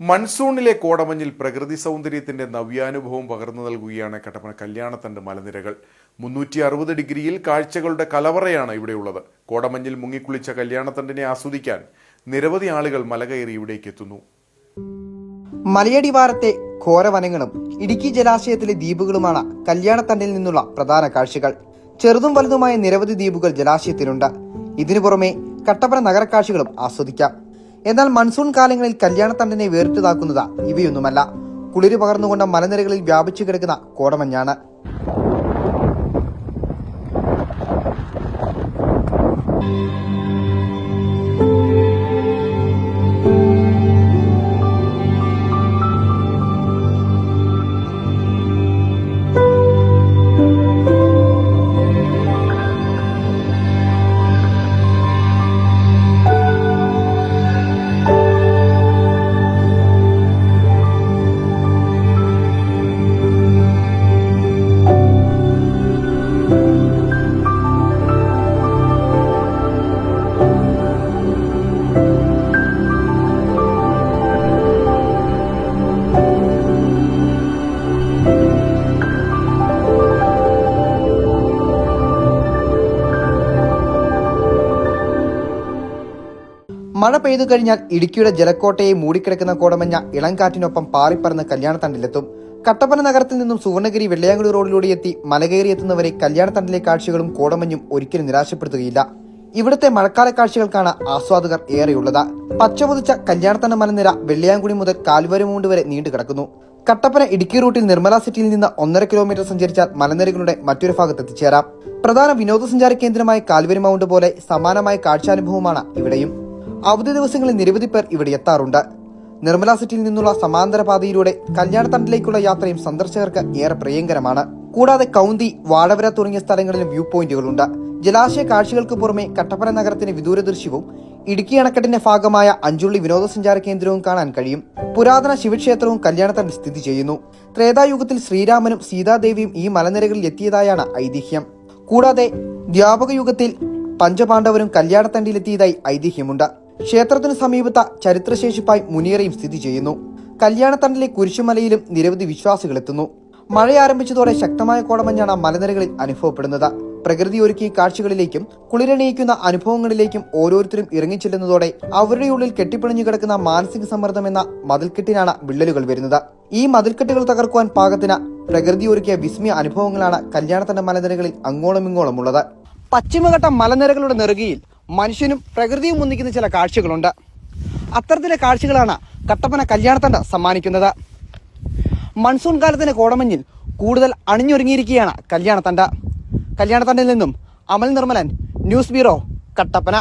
മൺസൂണിലെ കോടമഞ്ഞിൽ പ്രകൃതി സൗന്ദര്യത്തിന്റെ നവ്യാനുഭവം പകർന്നു നൽകുകയാണ് കട്ടപ്പന കല്യാണത്തണ്ട് മലനിരകൾ. മുന്നൂറ്റി അറുപത് ഡിഗ്രിയിൽ കാഴ്ചകളുടെ കലവറയാണ് ഇവിടെയുള്ളത്. കോടമഞ്ഞിൽ മുങ്ങിക്കുളിച്ച കല്യാണത്തണ്ടിനെ ആസ്വദിക്കാൻ നിരവധി ആളുകൾ മലകയറി ഇവിടേക്ക് എത്തുന്നു. മലയടിവാരത്തെ ഘോരവനങ്ങളും ഇടുക്കി ജലാശയത്തിലെ ദ്വീപുകളുമാണ് കല്യാണത്തണ്ടിൽ നിന്നുള്ള പ്രധാന കാഴ്ചകൾ. ചെറുതും വലുതുമായ നിരവധി ദ്വീപുകൾ ജലാശയത്തിലുണ്ട്. ഇതിനു പുറമെ കട്ടപ്പന നഗരക്കാഴ്ചകളും ആസ്വദിക്കാം. എന്നാൽ മൺസൂൺ കാലങ്ങളിൽ കല്യാണത്തണ്ടനെ വേറിട്ടതാക്കുന്നത് ഇവയൊന്നുമല്ല. കുളിര് പകർന്നുകൊണ്ട മലനിരകളിൽ വ്യാപിച്ചു കിടക്കുന്ന കോടമഞ്ഞാണ്. മഴ പെയ്തു കഴിഞ്ഞാൽ ഇടുക്കിയുടെ ജലക്കോട്ടയെ മൂടിക്കിടക്കുന്ന കോടമഞ്ഞ ഇളംകാറ്റിനൊപ്പം പാറിപ്പറന്ന് കല്യാണത്തണ്ടിലെത്തും. കട്ടപ്പന നഗരത്തിൽ നിന്നും സുവർണഗിരി വെള്ളയാങ്കുടി റോഡിലൂടെ എത്തി മലകയറി എത്തുന്നവരെ കല്യാണത്തണ്ടിലെ കാഴ്ചകളും കോടമഞ്ഞും ഒരിക്കലും നിരാശപ്പെടുത്തുകയില്ല. ഇവിടുത്തെ മഴക്കാല കാഴ്ചകൾക്കാണ് ആസ്വാദകർ ഏറെയുള്ളത്. പച്ചപൊതിച്ച കല്യാണത്തണ്ട മലനിര വെള്ളിയാങ്കുടി മുതൽ കാൽവരമൂണ്ട് വരെ നീണ്ടു കിടക്കുന്നു. കട്ടപ്പന ഇടുക്കി റൂട്ടിൽ നിർമ്മല സിറ്റിയിൽ നിന്ന് ഒന്നര കിലോമീറ്റർ സഞ്ചരിച്ചാൽ മലനിരകളുടെ മറ്റൊരു ഭാഗത്ത് എത്തിച്ചേരാം പ്രധാന വിനോദസഞ്ചാര കേന്ദ്രമായ കാൽവരി മൗണ്ട് പോലെ സമാനമായ കാഴ്ചാനുഭവമാണ് ഇവിടെയും. അവധി ദിവസങ്ങളിൽ നിരവധി പേർ ഇവിടെ എത്താറുണ്ട്. നിർമ്മല സിറ്റിയിൽ നിന്നുള്ള സമാന്തര പാതയിലൂടെ കല്യാണത്തണ്ടിലേക്കുള്ള യാത്രയും സന്ദർശകർക്ക് ഏറെ പ്രിയങ്കരമാണ്. കൂടാതെ കൗന്തി വാഴവര തുടങ്ങിയ സ്ഥലങ്ങളിലും വ്യൂ പോയിന്റുകളുണ്ട്. ജലാശയ കാഴ്ചകൾക്ക് പുറമെ കട്ടപ്പന നഗരത്തിന്റെ വിദൂര ദൃശ്യവും ഇടുക്കി അണക്കെട്ടിന്റെ ഭാഗമായ അഞ്ചുള്ളി വിനോദസഞ്ചാര കേന്ദ്രവും കാണാൻ കഴിയും. പുരാതന ശിവക്ഷേത്രവും കല്യാണത്തണ്ടിൽ സ്ഥിതി ചെയ്യുന്നു. ത്രേതായുഗത്തിൽ ശ്രീരാമനും സീതാദേവിയും ഈ മലനിരകളിൽ എത്തിയതായാണ് ഐതിഹ്യം. കൂടാതെ ദ്വാപക യുഗത്തിൽ പഞ്ചപാണ്ഡവരും കല്യാണത്തണ്ടിയിലെത്തിയതായി ഐതിഹ്യമുണ്ട്. ക്ഷേത്രത്തിനു സമീപത്ത ചരിത്രശേഷിപ്പായി മുനിയറയും സ്ഥിതി ചെയ്യുന്നു. കല്യാണത്തണ്ടിലെ കുരിശുമലയിലും നിരവധി വിശ്വാസികൾ എത്തുന്നു മഴ ആരംഭിച്ചതോടെ ശക്തമായ കോടമഞ്ഞാണ് മലനിരകളിൽ അനുഭവപ്പെടുന്നത്. പ്രകൃതി ഒരുക്കിയ കാഴ്ചകളിലേക്കും കുളിരണിയിക്കുന്ന അനുഭവങ്ങളിലേക്കും ഓരോരുത്തരും ഇറങ്ങിച്ചെല്ലുന്നതോടെ അവരുടെ ഉള്ളിൽ കെട്ടിപ്പിണിഞ്ഞു കിടക്കുന്ന മാനസിക സമ്മർദ്ദം എന്ന മതിൽക്കെട്ടിനാണ് വിള്ളലുകൾ വരുന്നത്. ഈ മതിൽക്കെട്ടുകൾ തകർക്കുവാൻ പാകത്തിന് പ്രകൃതി ഒരുക്കിയ വിസ്മയ അനുഭവങ്ങളാണ് കല്യാണത്തിന്റെ മലനിരകളിൽ അങ്ങോളം ഇങ്ങോളം ഉള്ളത് പശ്ചിമഘട്ട മലനിരകളുടെ നെറുകയിൽ മനുഷ്യനും പ്രകൃതിയും ഒന്നിക്കുന്ന ചില കാഴ്ചകളുണ്ട്. അത്തരത്തിലെ കാഴ്ചകളാണ് കട്ടപ്പന കല്യാണത്തണ്ട സമ്മാനിക്കുന്നത്. മൺസൂൺ കാലത്തിന്റെ കോടമഞ്ഞിൽ കൂടുതൽ അണിഞ്ഞൊരുങ്ങിയിരിക്കുകയാണ് കല്യാണത്തണ്ട. കല്യാണത്തണ്ടിൽ നിന്നും അമൽ നിർമ്മലൻ ന്യൂസ് ബ്യൂറോ കട്ടപ്പന.